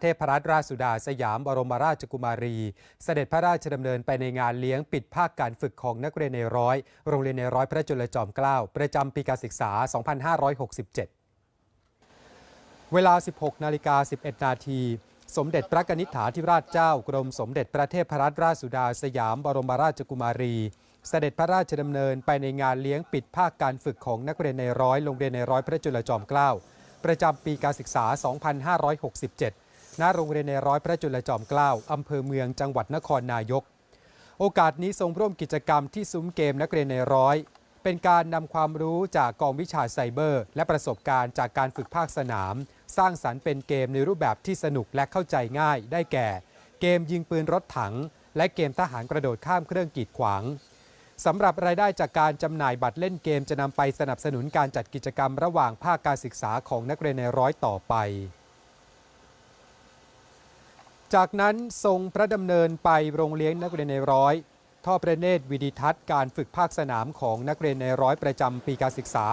เทพรัตนราชสุดาสยามบรมราชกุมารี เสด็จพระราชดำเนินไปในงานเลี้ยงปิดภาคการฝึกของนักเรียนในร้อย โรงเรียนในร้อยพระจุลจอมเกล้าประจำปีการศึกษา 2567 เวลา 16 นาฬิกา 11 นาที สมเด็จพระนิษฐาธิราชเจ้ากรมสมเด็จพระเทพรัตนราชสุดาสยามบรมราชกุมารี เสด็จพระราชดำเนินไปในงานเลี้ยงปิดภาคการฝึกของนักเรียนในร้อยโรงเรียนในร้อยพระจุลจอมเกล้าประจำปีการศึกษา 2567 ณโรงเรียนในร้อยพระจุลจอมเกล้าอำเภอเมืองจังหวัดนครนายก โอกาสนี้ทรงร่วมกิจกรรมที่ซุ้มเกมนักเรียนในร้อย เป็นการนำความรู้จากกองวิชาไซเบอร์ และประสบการณ์จากการฝึกภาคสนาม สร้างสรรค์เป็นเกมในรูปแบบที่สนุกและเข้าใจง่ายได้แก่ เกมยิงปืนรถถัง และเกมทหารกระโดดข้ามเครื่องกีดขวางสำหรับรายได้จากการจำหน่ายบัตรเล่นเกมจะนำไปสนับสนุนการจัดกิจกรรมระหว่างภาคการศึกษาของนักเรียนในร้อยต่อไป จากนั้นทรงพระดำเนินไปโรงเลี้ยงนักเรียนในร้อยท่อประเนตรวิดิทัศน์การฝึกภาคสนามของนักเรียนในร้อยประจำปีการศึกษา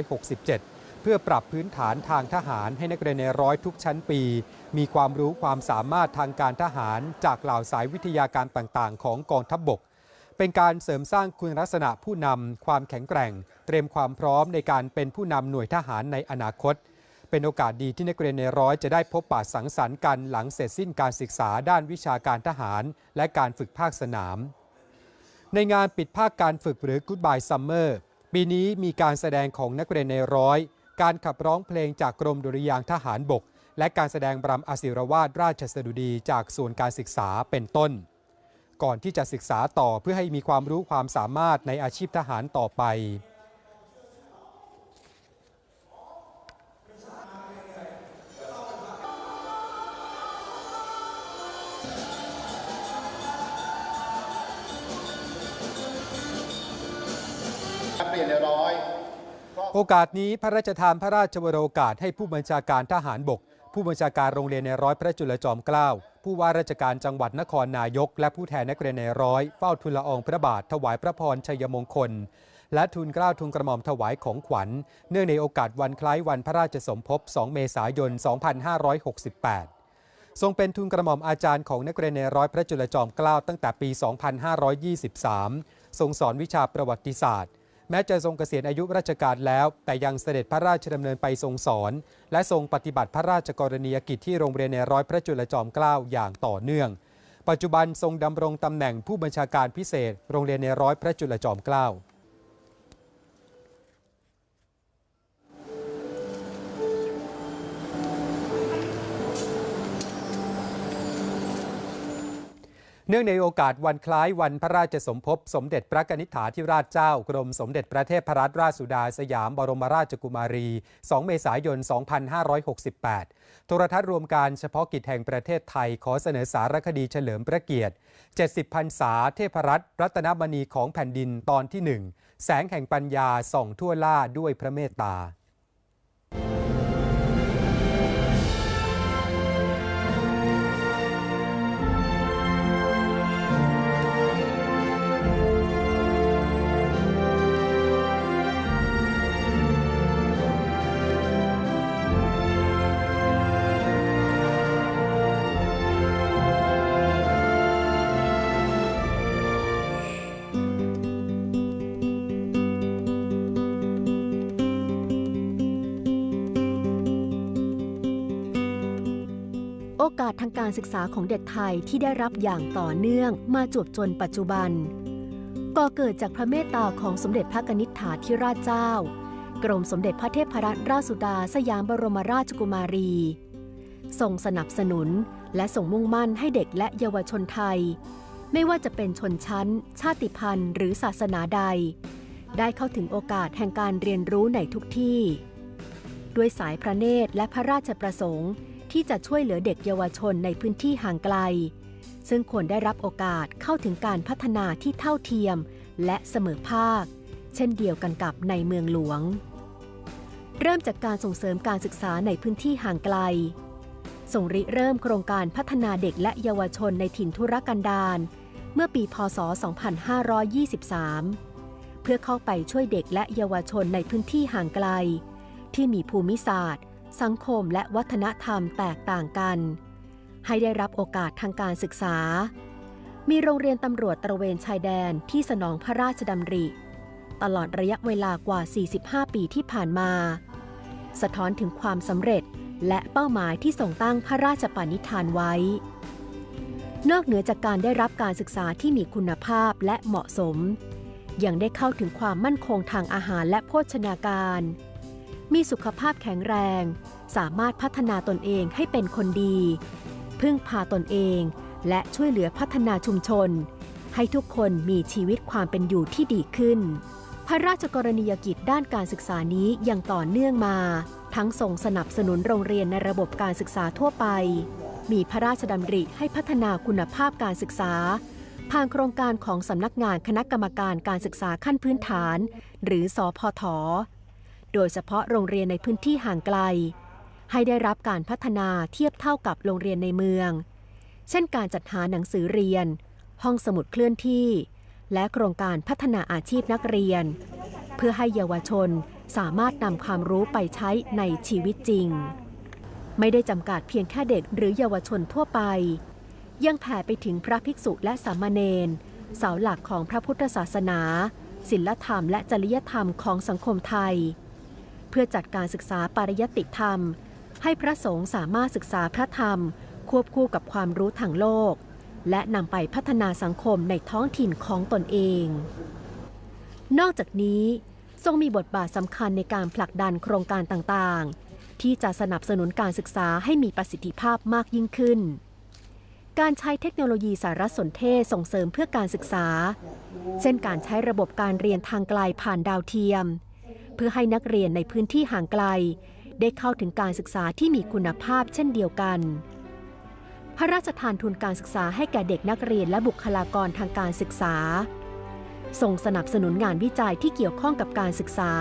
2567 เพื่อปรับพื้นฐานทางทหารให้นักเรียนในร้อยทุกชั้นปี มีความรู้ความสามารถทางการทหารจากเหล่าสายวิทยาการต่างๆ ของกองทัพบบก เป็นการเสริมสร้างคุณลักษณะผู้นำความแข็งแกร่ง เตรียมความพร้อมในการเป็นผู้นำหน่วยทหารในอนาคต เป็นโอกาสดีที่นักเรียนในร้อยจะได้พบปะสังสรรค์กันหลังเสร็จสิ้นการศึกษาด้านวิชาการทหาร และการฝึกภาคสนาม ในงานปิดภาคการฝึกหรือ Goodbye Summer ปีนี้มีการแสดงของนักเรียนในร้อย การขับร้องเพลงจากกรมดุริยางทหารบก และการแสดงบรำอศิรวาดราชสดุดีจากส่วนการศึกษาเป็นต้น ก่อนที่จะศึกษาต่อเพื่อให้มีความรู้ความสามารถในอาชีพทหารต่อไปียนในร้อย โอกาสนี้พระราชทานพระราชวโรกาสให้ผู้บัญชาการทหารบก ผู้บัญชาการโรงเรียนในร้อยพระจุลจอมเกล้าผู้ว่าราชการจังหวัดนครนายก และผู้แทนนักเรียนในร้อยเฝ้าทูลละอองพระบาทถวายพระพรชัยมงคล และทูลเกล้าทูลกระหม่อมถวายของขวัญ เนื่องในโอกาสวันคล้ายวันพระราชสมภพ 2 เมษายน 2568ทรงเป็นทุนกระหม่อมอาจารย์ของนักเรียนในร้อยพระจุลจอมเกล้าตั้งแต่ปี 2523 ทรงสอนวิชาประวัติศาสตร์ แม้จะทรงเกษียณอายุราชการแล้ว แต่ยังเสด็จพระราชดำเนินไปทรงสอน และทรงปฏิบัติพระราชกรณียกิจที่โรงเรียนในร้อยพระจุลจอมเกล้าอย่างต่อเนื่อง ปัจจุบันทรงดำรงตำแหน่งผู้บัญชาการพิเศษ โรงเรียนในร้อยพระจุลจอมเกล้า เนื่องในโอกาสวันคล้ายวันพระราชสมภพ สมเด็จพระนิษฐาธิราชเจ้ากรมสมเด็จพระเทพรัตนราชสุดาสยามบรมราชกุมารี 2 เมษายน 2568 โทรทัศน์รวมการเฉพาะกิจแห่งประเทศไทยขอเสนอสารคดีเฉลิมพระเกียรติ 70พรรษาเทพรัตนรัตนมณีของแผ่นดินตอนที่ 1 แสงแห่งปัญญาส่องทั่วล่าด้วยพระเมตตา ทางการศึกษาของเด็กไทยที่ได้รับอย่างต่อเนื่องมาจวบจนปัจจุบัน ก่อเกิดจากพระเมตตาของสมเด็จพระกนิษฐาธิราชเจ้า กรมสมเด็จพระเทพรัตนราชสุดาสยามบรมราชกุมารีทรงสนับสนุนและส่งมุ่งมั่นให้เด็กและเยาวชนไทย ไม่ว่าจะเป็นชนชั้น ชาติพันธุ์หรือศาสนาใด ได้เข้าถึงโอกาสแห่งการเรียนรู้ในทุกที่ ด้วยสายพระเนตรและพระราชประสงค์ ที่จะช่วยเหลือเด็กเยาวชนในพื้นที่ห่างไกล ซึ่งควรได้รับโอกาสเข้าถึงการพัฒนาที่เท่าเทียม และเสมอภาค เช่นเดียวกันกับในเมืองหลวง เริ่มจากการส่งเสริมการศึกษาในพื้นที่ห่างไกลส่งริเริ่มโครงการพัฒนาเด็กและเยาวชนในถิ่นทุรกันดารเมื่อปีพศ 2523 เพื่อเข้าไปช่วยเด็กและเยาวชนในพื้นที่ห่างไกล ที่มีภูมิศาสตร์ สังคมและวัฒนธรรมแตกต่างกัน ให้ได้รับโอกาสทางการศึกษา มีโรงเรียนตำรวจตระเวนชายแดนที่สนองพระราชดำริ ตลอดระยะเวลากว่า 45 ปีที่ผ่านมา สะท้อนถึงความสำเร็จและเป้าหมายที่ทรงตั้งพระราชปณิธานไว้ นอกเหนือจากการได้รับการศึกษาที่มีคุณภาพและเหมาะสม ยังได้เข้าถึงความมั่นคงทางอาหารและโภชนาการ มีสุขภาพแข็งแรง สามารถพัฒนาตนเองให้เป็นคนดี พึ่งพาตนเองและช่วยเหลือพัฒนาชุมชน ให้ทุกคนมีชีวิตความเป็นอยู่ที่ดีขึ้น พระราชกรณียกิจด้านการศึกษานี้ยังต่อเนื่องมา ทั้งส่งสนับสนุนโรงเรียนในระบบการศึกษาทั่วไป มีพระราชดำริให้พัฒนาคุณภาพการศึกษา ผ่านโครงการของสำนักงานคณะกรรมการการศึกษาขั้นพื้นฐาน หรือสอพท โดยเฉพาะโรงเรียนในพื้นที่ห่างไกล ให้ได้รับการพัฒนาเทียบเท่ากับโรงเรียนในเมือง เช่นการจัดหาหนังสือเรียน ห้องสมุดเคลื่อนที่ และโครงการพัฒนาอาชีพนักเรียน เพื่อให้เยาวชนสามารถนำความรู้ไปใช้ในชีวิตจริง ไม่ได้จำกัดเพียงแค่เด็กหรือเยาวชนทั่วไป ยังแผ่ไปถึงพระภิกษุและสามเณรเสาหลักของพระพุทธศาสนา ศิลธรรมและจริยธรรมของสังคมไทย เพื่อจัดการศึกษาปริยติธรรม ให้พระสงฆ์สามารถศึกษาพระธรรม ควบคู่กับความรู้ทางโลก และนำไปพัฒนาสังคมในท้องถิ่นของตนเอง นอกจากนี้ ทรงมีบทบาทสำคัญในการผลักดันโครงการต่างๆ ที่จะสนับสนุนการศึกษาให้มีประสิทธิภาพมากยิ่งขึ้นการใช้เทคโนโลยีสารสนเทศส่งเสริมเพื่อการศึกษา เช่นการใช้ระบบการเรียนทางไกลผ่านดาวเทียม เพื่อให้นักเรียนในพื้นที่ห่างไกล ได้เข้าถึงการศึกษาที่มีคุณภาพเช่นเดียวกัน พระราชทานทุนการศึกษาให้แก่เด็กนักเรียนและบุคลากรทางการศึกษา ส่งสนับสนุนงานวิจัยที่เกี่ยวข้องกับการศึกษา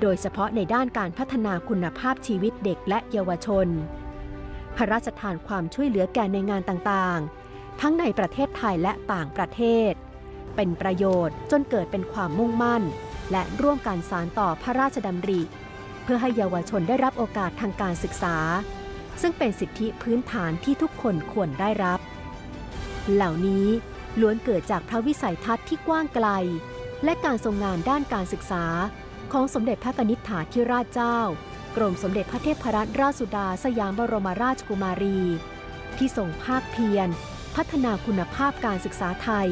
โดยเฉพาะในด้านการพัฒนาคุณภาพชีวิตเด็กและเยาวชน พระราชทานความช่วยเหลือแก่ในงานต่างๆ ทั้งในประเทศไทยและต่างประเทศ เป็นประโยชน์จนเกิดเป็นความมุ่งมั่น และร่วมการสานต่อพระราชดำริ เพื่อให้เยาวชนได้รับโอกาสทางการศึกษา ซึ่งเป็นสิทธิพื้นฐานที่ทุกคนควรได้รับ เหล่านี้ล้วนเกิดจากพระวิสัยทัศน์ที่กว้างไกล และการทรงงานด้านการศึกษา ของสมเด็จพระนิษฐาธิราชเจ้า กรมสมเด็จพระเทพรัตนราชสุดาสยามบรมราชกุมารี ที่ทรงภาคเพียรพัฒนาคุณภาพการศึกษาไทย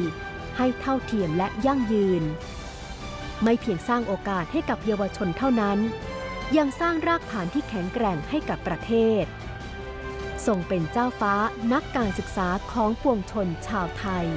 ให้เท่าเทียมและยั่งยืน ไม่เพียงสร้างโอกาสให้กับเยาวชนเท่านั้น ยังสร้างรากฐานที่แข็งแกร่งให้กับประเทศทรงเป็นเจ้าฟ้านักการศึกษาของปวงชนชาวไทย